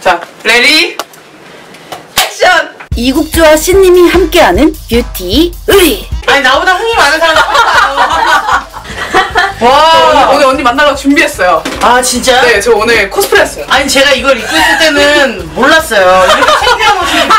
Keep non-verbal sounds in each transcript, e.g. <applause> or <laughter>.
자, 레디 액션! 이국주와 신님이 함께하는 뷰티 의리 아니 나보다 흥이 많은 사람 <laughs> 와, 오늘 언니 만나려고 준비했어요. 아 진짜? 네, 저 오늘 코스프레 했어요. 아니 제가 이걸 입고 있을 때는 몰랐어요 이렇게 창피한 옷을 입고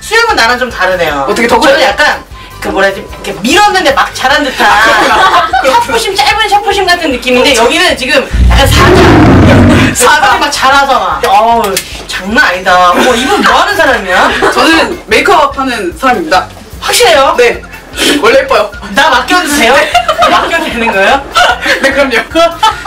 수영은 나랑 좀 다르네요 어떻게 더 저는 그래요? 약간 그 뭐라 해야지 이렇게 밀었는데 막 잘한 듯한 <laughs> 샤프심 짧은 샤프심 같은 느낌인데 여기는 지금 약간 사자 <laughs> 사자 막 잘하잖아 어우 장난 아니다 어 이분 뭐 하는 사람이야? 저는 메이크업 하는 사람입니다. 확실해요? 네, 원래 예뻐요. 나 맡겨도 돼요? <laughs> 맡겨도 되는 거예요? 네, 그럼요.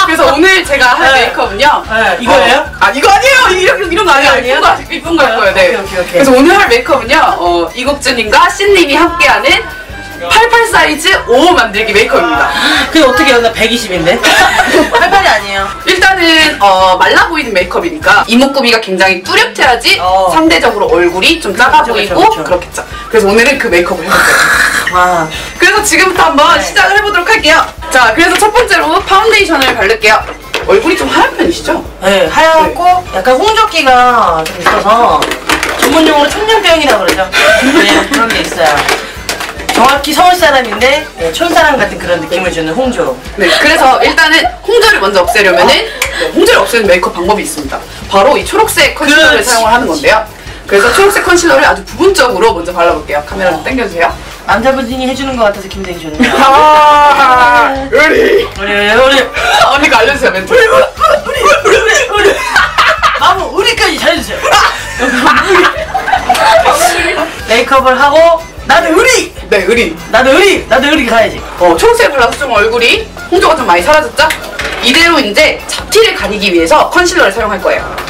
그래서 오늘 제가 할 네. 메이크업은요. 네, 이거예요? 어, 아, 이거 아니에요! 이런, 이런 거 아니에요. 아니에요? 이쁜 거, 아직 이쁜 거할 거예요. 네. 오케이, 오케이, 오케이. 그래서 오늘 할 메이크업은요, 어, 이국주님과 신님이 함께하는 88 사이즈 5 만들기 메이크업입니다. 그게 어떻게 해요? 나 120인데? <laughs> 팔팔이 아니에요 일단은 어, 말라 보이는 메이크업이니까 이목구비가 굉장히 뚜렷해야지 어. 상대적으로 얼굴이 좀 작아 그쵸, 그쵸, 보이고 그쵸. 그렇겠죠. 그래서 오늘은 그 메이크업을 해볼게요. 와 그래서 지금부터 한번 네. 시작을 해보도록 할게요. 자, 그래서 첫 번째로 파운데이션을 바를게요. 얼굴이 좀 하얀 편이시죠? 네, 하얗고 약간 홍조기가 좀 있어서 전문용어로 청년병이라고 그러죠. 네, 그런 게 있어요. 정확히 서울 사람인데 네, 촌사람 같은 그런 느낌을 주는 홍조. 네, 그래서 일단은 홍조를 먼저 없애려면은 네, 홍조를 없애는 메이크업 방법이 있습니다. 바로 이 초록색 컨실러를 그렇지. 사용을 하는 건데요. 그래서 초록색 컨실러를 아주 부분적으로 먼저 발라볼게요. 카메라 좀 당겨주세요. 남자분이 해주는 것 같아서 굉장히 좋네요. 아, 우리 우리 우리 우리 언니가 알려주세요 멘트. 우리 우리 우리 마무 우리까지 잘해주세요. 메이크업을 하고 나도 우리 네, 의리. 나도 우리 나도 우리 가야지. 어, 초록색 발라서 좀 얼굴이 홍조가 좀 많이 사라졌죠? 이대로 이제 잡티를 가리기 위해서 컨실러를 사용할 거예요.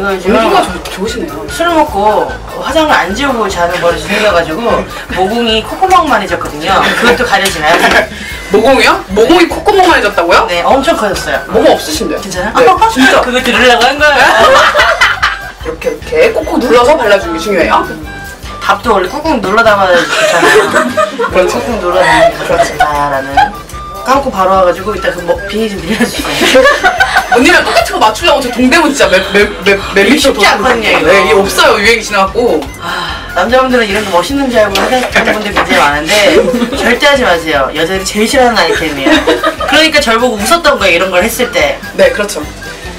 이거 요즘 좋- 좋으시네요. 술을 먹고 화장을 안 지우고 자는 버릇이 생겨가지고 모공이 콧구멍만 해졌거든요. 그것도 가려지나요? <laughs> 모공이요? 모공이 콧구멍만 해졌다고요? 네, 엄청 커졌어요. 모공 없으신데요? 괜찮아요? 네, <laughs> 진짜. 그거 들으려고 한 거예요. <laughs> 이렇게 이렇게 꼭꼭 눌러서 발라주는 게 중요해요. 밥도 원래 꾹꾹 눌러 담아야 좋잖아요. 그렇죠. 꾹꾹 눌러 담는 게 좋습니다라는. 감고 바로 와가지고 이따 그 뭐, 비니 좀 빌려주세요. <laughs> 언니랑 똑같은 거 맞추려고 저 동대문 진짜 맵맵맵맵 쉽지 않거든요, 이거. 네, 이게 없어요 유행이 지나갖고. 아, 남자분들은 이런 거 멋있는 줄 알고 하는 분들 굉장히 많은데 절대 하지 마세요. 여자들이 제일 싫어하는 아이템이에요. 그러니까 절 보고 웃었던 거예요. 이런 걸 했을 때. 네, 그렇죠.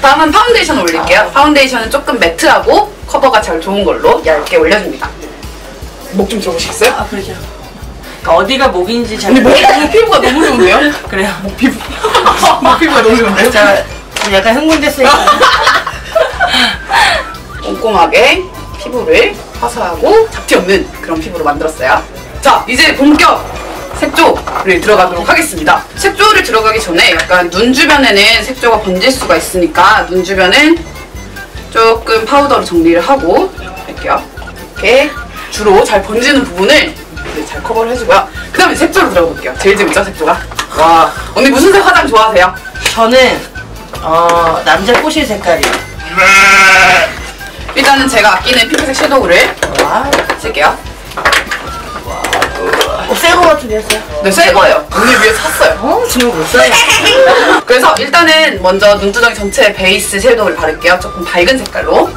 다음은 파운데이션 올릴게요. 파운데이션은 조금 매트하고 커버가 잘 좋은 걸로 얇게 올려줍니다. 목 좀 들어보시겠어요? 아 그러죠. 어디가 목인지 잘 언니 목, 목 피부가 너무 좋은데요? <laughs> 그래요. 목 피부. <laughs> 목 피부가 너무 좋은데요? 자, 좀 약간 흥분됐어요. <laughs> 꼼꼼하게 피부를 화사하고 잡티 없는 그런 피부로 만들었어요. 자, 이제 본격 색조를 들어가도록 하겠습니다. 색조를 들어가기 전에 약간 눈 주변에는 색조가 번질 수가 있으니까 눈 주변은 조금 파우더로 정리를 하고 할게요. 이렇게 주로 잘 번지는 부분을 잘 커버를 해주고요. 그 다음에 색조로 들어가 볼게요. 제일 재밌죠, 색조가? 와, 언니 무슨 색 화장 좋아하세요? 저는 어 남자 꼬실 색깔이. 일단은 제가 아끼는 핑크색 섀도우를 와, 쓸게요. 어, 새거 같은데 했어요? 네, 새 거예요. 언니 위에 샀어요. 어, 지금 못 써요. <laughs> 그래서 일단은 먼저 눈두덩이 전체에 베이스 섀도우를 바를게요. 조금 밝은 색깔로.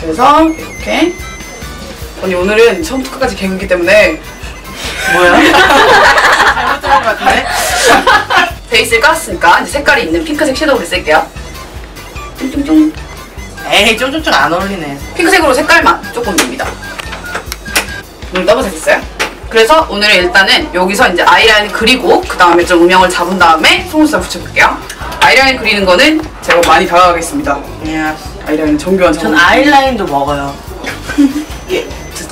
그래서 이렇게. 언니 오늘은 처음부터 끝까지 개그기 때문에 뭐야? 잘못 들은 것 같은데? 베이스를 깔았으니까 이제 색깔이 있는 핑크색 섀도우를 쓸게요. 뚱뚱뚱. 에이, 쫑쫑쫑 안 어울리네. 핑크색으로 색깔만 조금 냅니다. 눈 떠보셨어요? 그래서 오늘은 일단은 여기서 이제 아이라인 그리고 그 다음에 좀 음영을 잡은 다음에 속눈썹 붙여볼게요. 아이라인 그리는 거는 제가 많이 다가가겠습니다. 야, 아이라인 정교한 전 작업. 아이라인도 먹어요. <laughs>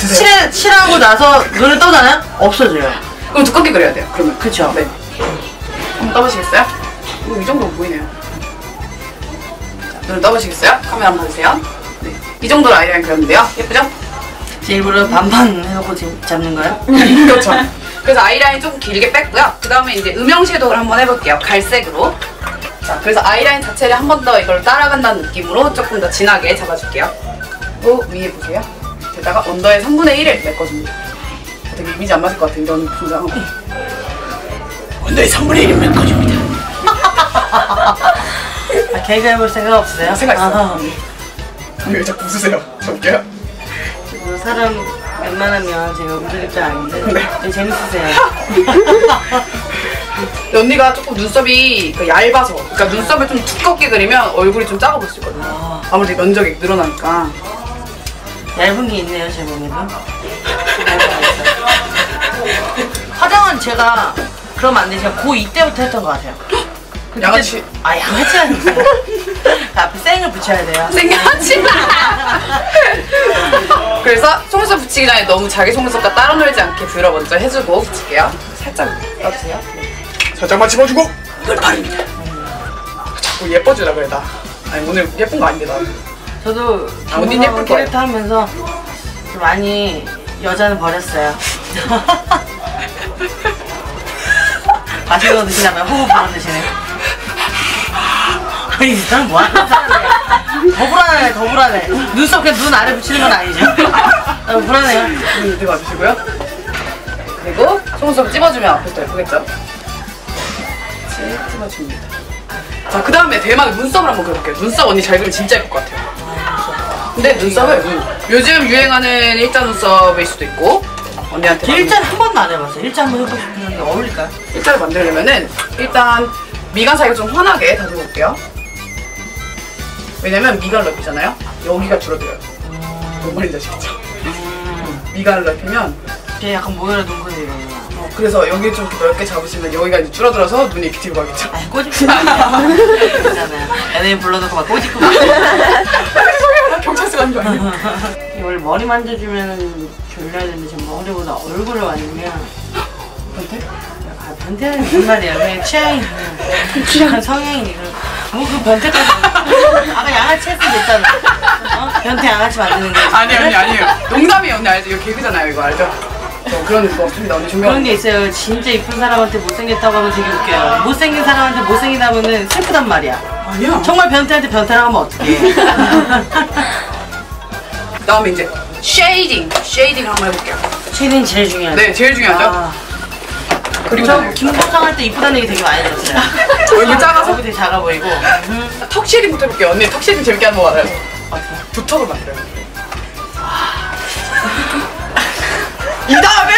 이게 드- 드세요. 칠, 칠하고 나서 눈을 떠잖아요? 없어져요. 그럼 두껍게 그려야 돼요. 그러면. 그쵸? 네. 한번 떠보시겠어요? 오, 이 정도 보이네요. 자, 눈 떠보시겠어요? 카메라 한번 봐주세요. 네. 이 정도로 아이라인 그렸는데요. 예쁘죠? 제 일부러 반반 해놓고 지금 잡는 거예요? <laughs> 그렇죠. 그래서 아이라인 좀 길게 뺐고요. 그 다음에 이제 음영 섀도우를 한번 해볼게요. 갈색으로. 자, 그래서 아이라인 자체를 한 번 더 이걸 따라간다는 느낌으로 조금 더 진하게 잡아줄게요. 또 위에 보세요. 게다가 언더의 3분의 1을 메꿔줍니다. 되게 이미지 안 맞을 것 같은데 언니 분장. 원더의 3분의 1은 메꿔줍니다. 아, 개그 해볼 생각 없으세요? 생각 있어요. 아하. 왜 자꾸 웃으세요? 저 웃겨요? 그 사람 웬만하면 제가 웃을 줄 아는데 네. 되게 재밌으세요. 언니가 조금 눈썹이 그 얇아서 그러니까 눈썹을 좀 두껍게 그리면 얼굴이 좀 작아 보일 수 있거든요 아무래도 면적이 늘어나니까 얇은 게 있네요 제 몸에도. 화장은 제가 그러면 안 돼. 제가 고2 때부터 했던 것 같아요. 그때- 양아치. 아 양아치 아니고 그 앞에 쌩을 붙여야 돼요. 생각하지 마. 그래서 속눈썹 붙이기 전에 너무 자기 속눈썹과 따로 놀지 않게 뷰러 먼저 해주고 붙일게요. 살짝 떠주세요. 살짝만 집어주고 이걸 바릅니다. 자꾸 예뻐지라 그래 나. 아니 오늘 예쁜 거 아닌데 나. 저도 아, 예쁠 거예요. 캐릭터 하면서 좀 많이 여자는 버렸어요. <laughs> 맛있는 거 드시려면 호흡 불어 드시네. 아니 이 사람 뭐 사람이야? 더 불안해, 더 불안해. 눈썹 그냥 눈 아래 붙이는 건 아니죠? 아, 불안해요. 눈 이렇게 봐주시고요. 그리고 속눈썹 찝어주면 더 예쁘겠죠? 찝- 찝어줍니다. 자, 그 다음에 대망의 눈썹을 한번 그려볼게요. 눈썹 언니 잘 그리면 진짜 예쁠 것 같아요. 근데 눈썹을 음, 요즘 유행하는 일자 눈썹일 수도 있고 언니한테 맞는 일자를 한 번도 안 해봤어요. 일자 한번 해보고 싶은데 어울릴까요? 일자를 만들려면은 일단 미간 사이가 좀 환하게 다듬어 볼게요. 왜냐면 미간 넓이잖아요. 여기가 줄어들어요. 뭔 말인지 아시겠죠? 미간을 넓히면 걔 약간 모여라 눈코입이거든요. 어, 그래서 여기 좀 이렇게 넓게 잡으시면 여기가 이제 줄어들어서 눈이 이렇게 뒤로 가겠죠. 아, 꼬집고 있잖아요. 연예인 불러놓고 막 꼬집고 막. <laughs> 경찰서 가는 거 아니에요? <laughs> 이걸 머리 만져주면 졸려야 되는데 지금 머리보다 얼굴을 만지면 변태? 아, 변태는 무슨 말이야 그냥 취향이 취향 성향이 뭐그 변태까지 아까 양아치 했을 때 있잖아 어? 변태 양아치 만드는 거 아니 언니 아니에요. 농담이에요 언니 알죠? 이거 개그잖아요 이거 알죠? 저 그런 거 없습니다 언니 그런 조명. 게 있어요 진짜 이쁜 사람한테 못생겼다고 하면 되게 웃겨요 못생긴 사람한테 못생기다면은 슬프단 말이야 아니야. 정말 변태한테 변태라고 하면 어떡해 <laughs> 그다음에 이제 쉐이딩, 쉐이딩 한번 해볼게요. 쉐딩 제일 중요하죠 네, 제일 중요하죠. 아, 그리고 저 나서 김보성 할때 이쁘다는 얘기 되게 많이 들었어요 <laughs> 얼굴 작아서 얼굴 되게 작아 보이고 턱 쉐이딩부터 해볼게요. 언니 턱 쉐이딩 재밌게 하는 거 알아요? 두 턱을 만들어요. <laughs> 이 다음에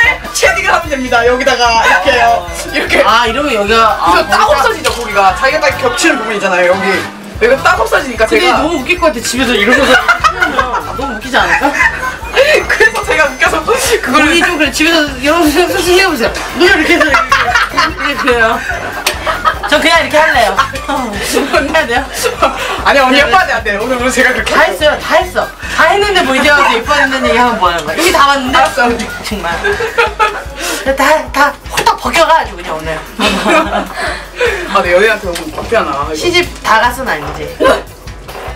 쉐딩을 하면 됩니다. 여기다가 이렇게 해요. 이렇게. 아 이러면 여기가 아, 그래서 딱 없어지죠 거기가. 자기가 딱 겹치는 부분 있잖아요 여기. 여기가 딱 없어지니까 근데 제가. 너무 웃길 것 같아 집에서 이러고서 하면 <laughs> 너무 웃기지 않을까? 그래서 제가 웃겨서 우리 그걸 좀 그래 집에서 이러고서 솔직히 해보세요 눈 이렇게 해서 이렇게, 이렇게 그래요 전 그냥 이렇게 할래요 해야 돼요? 아니 언니 예뻐야 돼안 돼. 오늘 오늘 제가 그렇게 다 했어요 다 했어 다 했는데 뭐 이제 와서 예뻐했는데 얘기 하면 뭐하는 거야 여기 다 봤는데 알았어 언니. 정말 다 다 호떡 벗겨가지고 그냥 오늘 아, 네 연예한테 너무 바뀌어나. 시집 다 갔은 아니지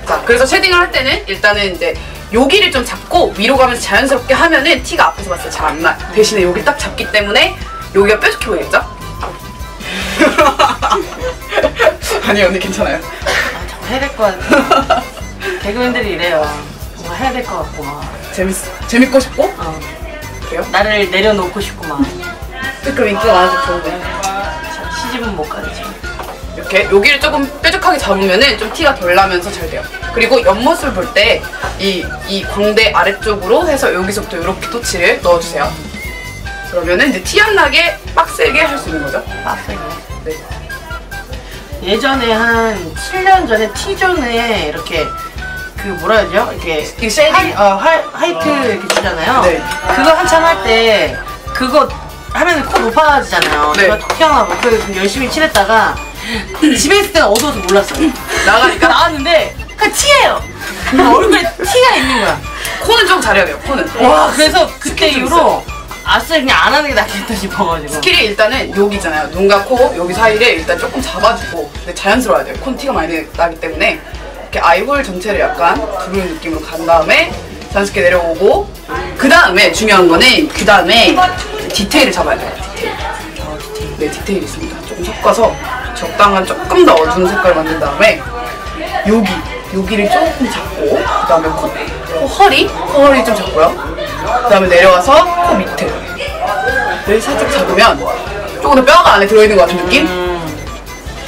자, 그래서 쉐딩을 할 때는 일단은 이제 여기를 좀 잡고 위로 가면서 자연스럽게 하면은 티가 앞에서 봤을 때 잘 안 나요. 대신에 여기 딱 잡기 때문에 여기가 뾰족해 보이겠죠? <laughs> 아니 언니 괜찮아요. 아 자꾸 해야 될 것 같아 <laughs> 개그맨들이 이래요 뭔가 해야 될 것 같고 막 재밌 재밌고 싶고 어. 그래요? 나를 내려놓고 싶고 막 그럼 인기가 많아서 좋은데 참 시집은 못 가지 이렇게 여기를 조금 뾰족하게 잡으면은 좀 티가 덜 나면서 잘 돼요. 그리고 옆모습을 볼 때 이 이 광대 아래쪽으로 해서 여기서부터 이렇게 토치를 넣어주세요. 그러면은 이제 티 안 나게 빡세게 할 수 있는 거죠. 빡세게 네. 예전에 한 7년 전에 T존에 이렇게 그 뭐라 하죠? 이렇게 이 쉐이딩? 하이, 어, 하이, 하이 트 이렇게 주잖아요. 네. 그거 한참 할 때 그거 하면 코 높아지잖아요. 네. 제가 톡 튀어나오고 그래서 좀 열심히 칠했다가 <clears throat> 집에 있을 때는 어두워서 몰랐어요. <clears throat> 나가니까 나왔는데 그 티예요. 얼굴에 티가 있는 거야. 코는 좀 잘해야 돼요. 코는. 와 그래서 그때 이후로 아싸 그냥 안 하는 게 낫겠다 싶어가지고. 스킬이 일단은 여기 있잖아요. 눈과 코 여기 사이를 일단 조금 잡아주고 근데 자연스러워야 돼요. 콘 티가 많이 나기 때문에 이렇게 아이홀 전체를 약간 두르는 느낌으로 간 다음에 자연스럽게 내려오고 그 다음에 중요한 거는 그 다음에 디테일을 잡아야 돼요. 디테일. 네 디테일이 있습니다. 조금 섞어서 적당한 조금 더 어두운 색깔 만든 다음에 여기 여기를 조금 잡고 그 다음에 코, 코 허리 코 허리 좀 잡고요. 그 다음에 내려와서 코 밑에 를 살짝 잡으면 조금 더 뼈가 안에 들어있는 것 같은 느낌?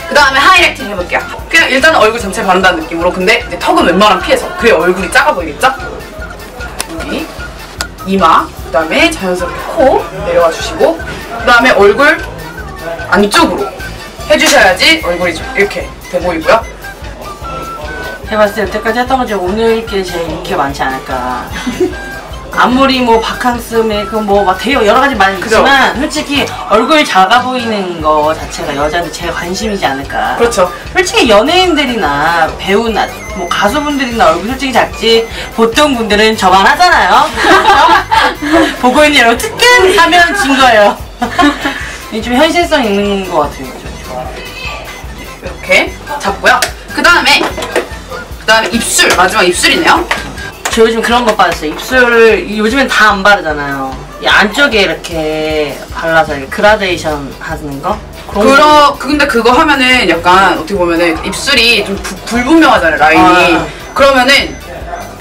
그 다음에 하이라이팅 해볼게요. 그냥 일단은 얼굴 전체 바른다는 느낌으로. 근데 턱은 웬만하면 피해서. 그래야 얼굴이 작아 보이겠죠? 여기 이마, 그 다음에 자연스럽게 코 내려와 주시고, 그 다음에 얼굴 안쪽으로 해주셔야지 얼굴이 좀 이렇게 돼 보이고요. 해봤을 때 여태까지 했던 것 중에 오늘 게 제일 인기가 많지 않을까. <laughs> 아무리 뭐 바캉스 메이크 뭐막 되게 여러 가지 많이 그죠? 있지만 솔직히 얼굴 작아 보이는 거 자체가 여자한테 제일 관심이지 않을까. 그렇죠. 솔직히 연예인들이나 배우나 뭐 가수분들이나 얼굴 솔직히 작지 보통 분들은 저만 하잖아요. <laughs> 보고 있는 여러분 특근 하면 진 거예요. <laughs> 이게 좀 현실성 있는 것 같아요. 좀 좋아요. 이렇게 잡고요. 그 다음에 그 다음에 입술 마지막 입술이네요. 저 요즘 그런 거 빠졌어요. 입술을 요즘엔 다 안 바르잖아요. 이 안쪽에 이렇게 발라서 이렇게 그라데이션 하는 거? 그런 거. 그러 근데 그거 하면은 약간 어떻게 보면은 입술이 좀 부- 불분명하잖아요 라인이. 아. 그러면은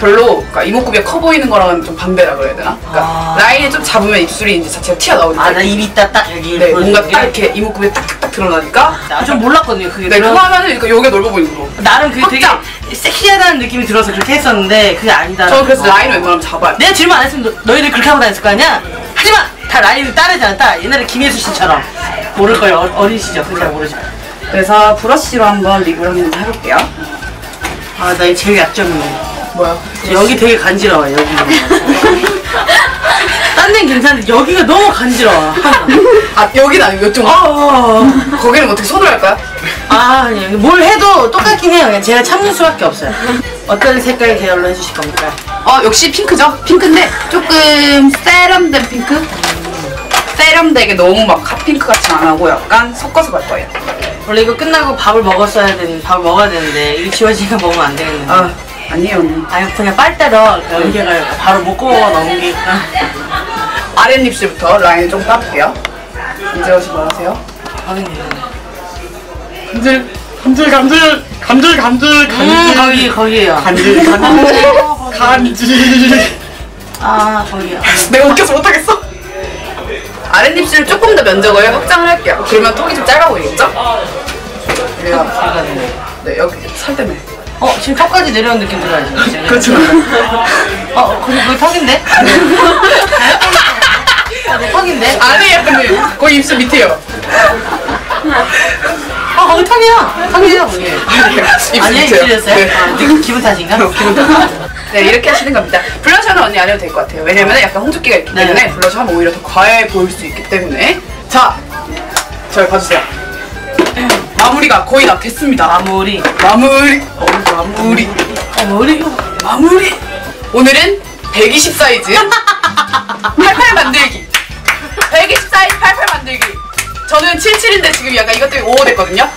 별로 그러니까 이목구비가 커 보이는 거랑은 좀 반대라 그래야 되나? 그러니까 아. 라인을 좀 잡으면 입술이 이제 자체가 튀어나오니까. 아, 나입 있다 딱 여기. 네, 뭔가 딱 게. 이렇게 이목구비 딱딱딱 드러나니까. 아, 좀 몰랐거든요. 그게 네, 그거 하면은 그러니까 여기가 넓어 보이는 거. 나름 그게 되게 확장! 섹시하다는 느낌이 들어서 그렇게 했었는데 그게 아니다. 저는 그래서 라인을 웬만하면 잡아요. 내가 질문 안 했으면 너, 너희들 그렇게 하고 다녔을 거 아니야? 하지마! 다 라인을 따르잖아. 따. 옛날에 김혜수 씨처럼. 모를 거예요. 어, 어린 시절. 그잘 모르지. 그래서 브러쉬로 한번 립을 한번 해볼게요. 아, 나 이게 제일 약점이네. 뭐야? 여기 되게 간지러워, 여기. <laughs> 딴 데는 괜찮은데 여기가 너무 간지러워. 아 여기는 아니고 이쪽. 어, 거기는 어떻게 손으로 할까요? 아, 아니, 뭘 해도 똑같긴 해요. 그냥 제가 참는 수밖에 없어요. 어떤 색깔 계열로 해주실 겁니까? 어 역시 핑크죠? 핑크인데 조금 세련된 핑크? 세련되게 너무 막 핫핑크 같이 안 하고 약간 섞어서 갈 거예요. 원래 이거 끝나고 밥을 먹었어야 되는, 밥을 먹어야 되는데, 이거 지워지니까 먹으면 안 되겠는데. 아 아니에요 언니. 아니, 그냥 빨대로 연계가 바로 먹고 넘기니까. 아랫입술부터 라인을 좀 따볼게요. 이제 오시 뭐 하세요? 확인해요. 감질 감질 감질 감질 감질 음, 거기, 거기에요. 감질 감질 <laughs> 감질 아, 거기요. <laughs> 내가 웃겨서 못하겠어. 아랫입술을 조금 더 면적을 확장을 할게요. 그러면 턱이 좀 짧아 보이겠죠? 그래요. 제가 되네. 네 여기 살 때문에. 어, 지금 턱까지 내려온 느낌 들어요, 지금. 그렇죠. 어, 거기, 거기 턱인데? <laughs> 아, 내 턱인데? 아니에요 언니. 거기 입술 밑에요. 아, 거기 턱이야. 턱이에요, 거기. 입술 아니야, 밑에요. 입술이었어요? 네. 아, 네, 기분 탓인가? 네 이렇게 하시는 겁니다. 블러셔는 언니 안 해도 될 것 같아요. 왜냐면 약간 홍두기가 있기 네. 때문에 블러셔 하면 오히려 더 과해 보일 수 있기 때문에 자 저를 봐주세요. 마무리가 거의 다 됐습니다. 마무리. 마무리 어, 마무리 어, 머리. 마무리 오늘은 120 사이즈 <laughs> 88 만들기 120 사이즈 88 만들기 저는 77인데 지금 약간 이것 때문에 5호 됐거든요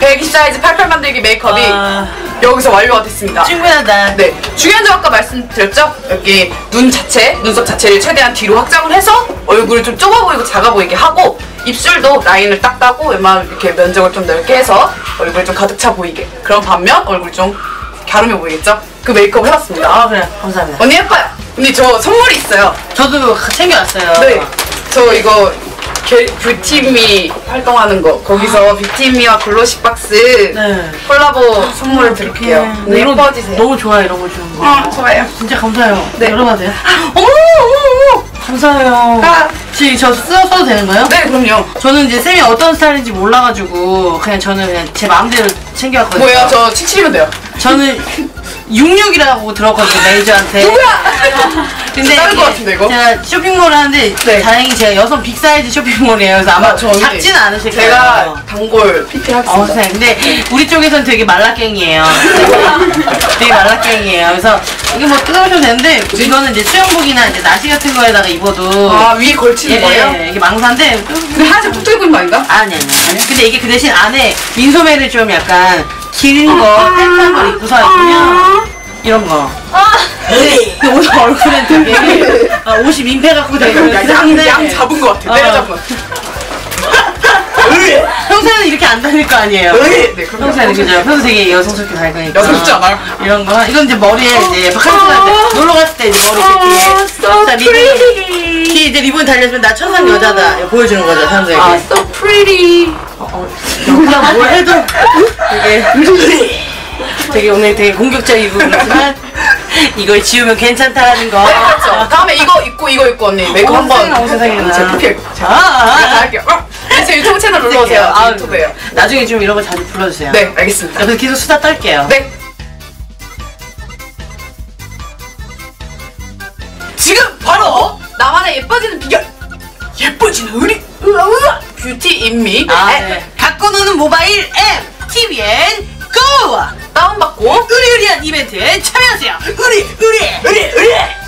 120 사이즈 88 만들기 메이크업이 아, 여기서 완료가 됐습니다 충분하다. 네, 중요한 점 아까 말씀드렸죠? 여기 눈 자체, 눈썹 자체를 최대한 뒤로 확장을 해서 얼굴을 좀 좁아 보이고 작아 보이게 하고 입술도 라인을 딱 따고 웬만하면 이렇게 면적을 좀 넓게 해서 얼굴이 좀 가득 차 보이게 그런 반면 얼굴 좀 갸름해 보이겠죠? 그 메이크업 해봤습니다 아, 그래. 감사합니다. 언니 예뻐요 언니 저 선물이 있어요 저도 챙겨왔어요. 네, 저 이거 게- 뷰티미 활동하는 거 거기서 뷰티미와 글로시 박스 네. 콜라보 선물을 드릴게요 언니 이런- 예뻐지세요 너무 좋아, 이런 거 주는 거. 어, 좋아요 진짜 감사해요. 네. 열어봐도 돼요? 어머, 어머, 어머. 감사해요. 아. 지금 저 써, 써도 되는 거예요? 네 그럼요 저는 이제 쌤이 어떤 스타일인지 몰라가지고 그냥 저는 그냥 제 마음대로 챙겨왔거든요. 뭐예요? 저 칠칠이면 돼요. 저는 66이라고 들었거든요 매니저한테. 근데 다른 것 같은데, 이거? 제가 쇼핑몰을 하는데 네. 다행히 제가 여성 빅사이즈 쇼핑몰이에요. 그래서 아마 아, 저. 작지는 않으실 거예요. 제가 단골 PT 어, 하겠습니다. 선생님. 근데 우리 쪽에서는 되게 말라깽이에요. <laughs> 되게 말라깽이에요. 그래서 이거 뭐 뜯어보셔도 되는데 이거는 이제 수영복이나 이제 나시 같은 거에다가 입어도 아 위에 걸치는 예, 거예요? 예, 이게 망사인데 근데 하얀색 붙어 있는 거 아닌가? 아니 아니 아니. 근데 이게 그 대신 안에 민소매를 좀 약간 긴 거, 팬트한 걸 입고서 입으면 이런 거. 근데 그옷 얼굴엔 되게 아, 옷이 민폐 갖고 되게 양, 그렇긴 양, 양 잡은 거 같아. 어. 때려잡은 것 같아. 평소에는 이렇게 안 다닐 거 아니에요. 네, 그럼요. 평소에는 그죠. 평소 되게 여성스럽게 살 거니까. 여성스럽지 않아요? 이런 거. 이건 이제 머리에 이제 바캉스 갈 때 놀러 갔을 때 이제 머리 이렇게. 자 리본. 이 이제 리본 달려주면 나 천상 여자다. 이거 보여주는 거죠 사람들에게. 아, so pretty. 그냥 뭘 해도 되게 되게 오늘 되게 공격적인 부분이지만 이걸 지우면 괜찮다라는 거. 그렇죠. 다음에 이거 입고 이거 입고 언니 메이크업 어, 한번 세상에, 어, 세상에나. 제 프로필 제가 아, 아, 아. 어, 제 유튜브 채널 놀러 오세요. 아, 유튜브예요. 나중에 좀 이런 거 자주 불러주세요. 네, 알겠습니다. 옆에서 계속 수다 떨게요. 네. 지금 바로 나만의 예뻐지는 비결 예뻐지는 의리 으아 뷰티 인미 아, 앱 네. 갖고 노는 모바일 앱 TVN GO! 다운받고 의리의리한 이벤트에 참여하세요. 의리, 의리, 의리, 의리.